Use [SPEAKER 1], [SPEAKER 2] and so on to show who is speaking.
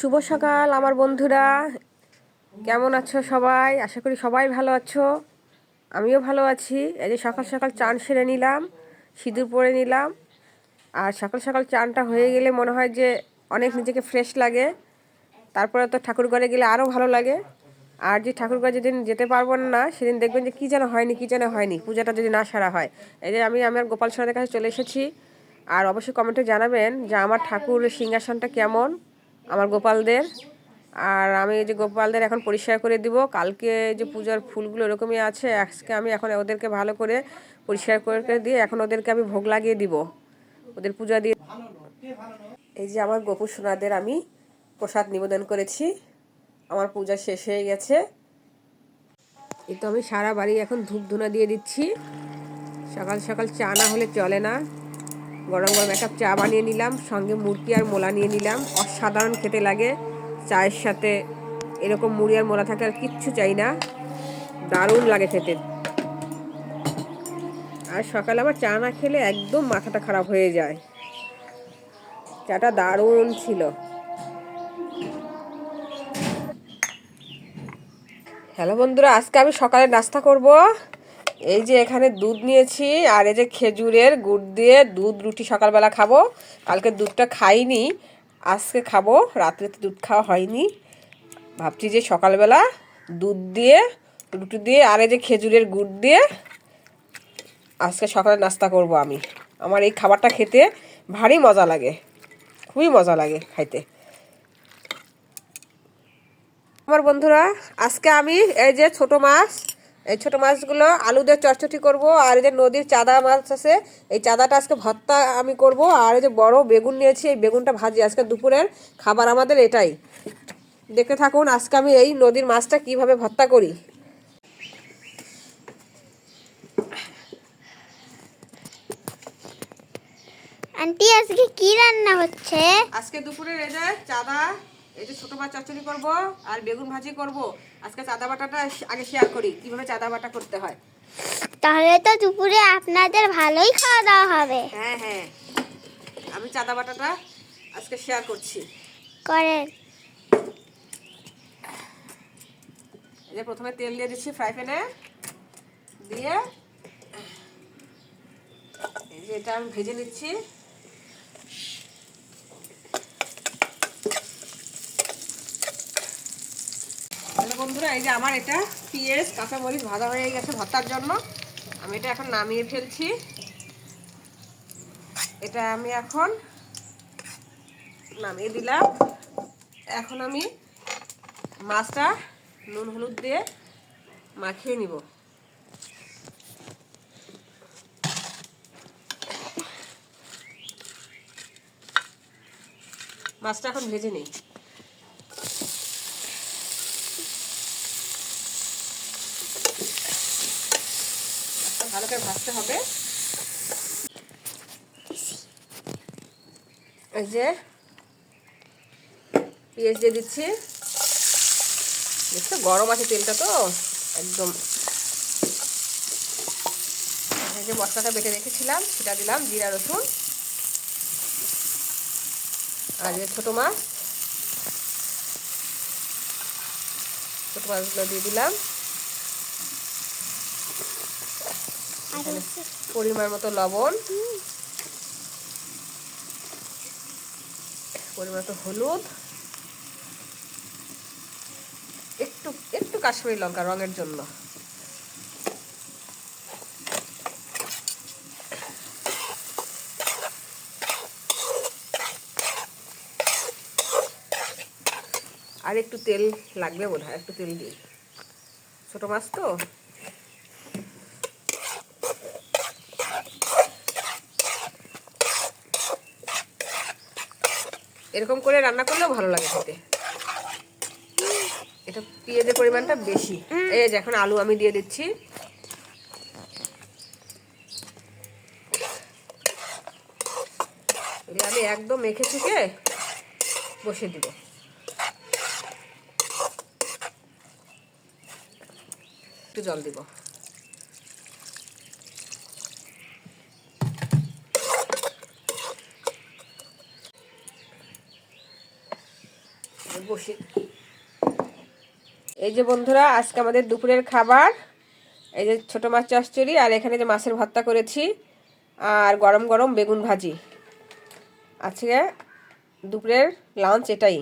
[SPEAKER 1] শুভ সকাল, আমার বন্ধুরা। কেমন আছো সবাই? আশা করি সবাই ভালো আছো। আমিও ভালো আছি। এই যে সকাল সকাল চান সেরে নিলাম, সিঁদুর পরে নিলাম। আর সকাল সকাল চানটা হয়ে গেলে মনে হয় যে অনেক নিজেকে ফ্রেশ লাগে। তারপরে তো ঠাকুর ঘরে গেলে আরও ভালো লাগে। আর যে ঠাকুর ঘরে যেদিন যেতে পারব না, সেদিন দেখবেন যে কী যেন হয়নি, কী যেন হয়নি, পূজাটা যদি না সারা হয়। এই যে আমি আমার গোপাল সোনাদের কাছে চলে এসেছি। আর অবশ্যই কমেন্টে জানাবেন যে আমার ঠাকুরের সিংহাসনটা কেমন। আমার গোপালদের। আর আমি যে গোপালদের এখন পরিষ্কার করে দিব। কালকে যে পূজার ফুলগুলো এরকমই আছে, আজকে আমি এখন ওদেরকে ভালো করে পরিষ্কার করে করে দিয়ে এখন ওদেরকে আমি ভোগ লাগিয়ে দিব। ওদের পূজা দিয়ে এই যে আমার গোপু সোনাদের আমি প্রসাদ নিবেদন করেছি। আমার পূজা শেষ হয়ে গেছে। এই তো আমি সারা বাড়ি এখন ধূপ ধুনা দিয়ে দিচ্ছি। সকাল সকাল চা না হলে চলে না। গরম গরম একটা চা বানিয়ে নিলাম, সঙ্গে মুরগি আর মোলা নিয়ে নিলাম। অসাধারণ খেতে লাগে। চায়ের সাথে এরকম মুড়ি আর মোলা থাকলে আর কিচ্ছু চাই না। দারুণ লাগে খেতে। আর সকালে আমার চা না খেলে একদম মাথাটা খারাপ হয়ে যায়। চাটা দারুণ ছিল। হ্যালো বন্ধুরা, আজকে আমি সকালে নাস্তা করব। এই যে এখানে দুধ নিয়েছি, আর এই যে খেজুরের গুড় দিয়ে দুধ রুটি সকালবেলা খাব। কালকে দুধটা খাইনি, আজকে খাব। রাত্রে তো দুধ খাওয়া হয়নি। ভাবছি যে সকালবেলা দুধ দিয়ে, রুটি দিয়ে, আর এই যে খেজুরের গুড় দিয়ে আজকে সকালে নাস্তা করব আমি। আমার এই খাবারটা খেতে ভারী মজা লাগে, খুবই মজা লাগে খাইতে। আমার বন্ধুরা, আজকে আমি এই যে ছোট মাছ এই ছোট মাছগুলো আলু দিয়ে চটচটি করব আর এই যে নদীর চাদা মাছ আছে এই চাদাটা আজকে ভর্তা আমি করব আর এই যে বড় বেগুন নিয়েছি এই বেগুনটা ভাজি আজকে দুপুরের খাবার আমাদের এটাই। দেখতে থাকুন আজকে আমি এই নদীর মাছটা কীভাবে ভর্তা করি।
[SPEAKER 2] আন্টি আজকে কি রান্না হচ্ছে?
[SPEAKER 1] আজকে দুপুরে এই যে চাদা এই যে ছোট মাছ চচ্চড়ি করব আর বেগুন ভাজি করব। আজকে চাদা বাটাটা আগে শেয়ার করি কীভাবে চাদা বাটা করতে হয়।
[SPEAKER 2] তাহলে তো দুপুরে আপনাদের ভালোই খাওয়া দাওয়া হবে।
[SPEAKER 1] হ্যাঁ হ্যাঁ। আমি চাদা বাটাটা আজকে শেয়ার করছি।
[SPEAKER 2] করেন।
[SPEAKER 1] যে প্রথমে তেল দিয়ে দিচ্ছি ফ্রাই প্যানে দিয়ে এই যে এটা আমি ভেজে নিচ্ছি তাহলে বন্ধুরা, এই যে আমার এটা পেঁয়াজ, কাঁচামরিচ ভাজা হয়ে গেছে ভর্তার জন্য। আমি এটা এখন নামিয়ে ফেলছি। এটা আমি এখন নামিয়ে দিলাম। এখন আমি মাছটা নুন হলুদ দিয়ে মাখিয়ে নিব। মাছটা এখন ভেজে নিই। ভালো করে ভাজতে হবে। এই যে পেঁয়াজ দিয়ে দিচ্ছি। দেখছ, গরম আছে তেলটা তো, একদম। এই যে মশলাটা বেটে রেখেছিলাম, সেটা দিলাম জিরা, রসুন। আর যে ছোটো মাছ। ছোটো মাছগুলো দিয়ে দিলাম। পরিমাণ মতো লবণ। পরিমাণ মতো হলুদ। একটু একটু কাশ্মীরি লঙ্কা রঙের জন্য। আর একটু তেল লাগবে বোধ হয় একটু তেল দিই। ছোট মাছ তো? এরকম করে রান্না করলেও ভালো লাগে খেতে। এটা পেঁয়াজের পরিমাণটা বেশি। এই যে এখন আলু আমি দিয়ে দিচ্ছি। আমি একদম মেখে থেকে বসে দিব। একটু জল দিব। বসে। এই যে বন্ধুরা, আজকে আমাদের দুপুরের খাবার। এই যে ছোটো মাছ চচ্চড়ি আর এখানে যে মাছের ভর্তা করেছি আর গরম গরম বেগুন ভাজি। আজকে দুপুরের লাঞ্চ এটাই।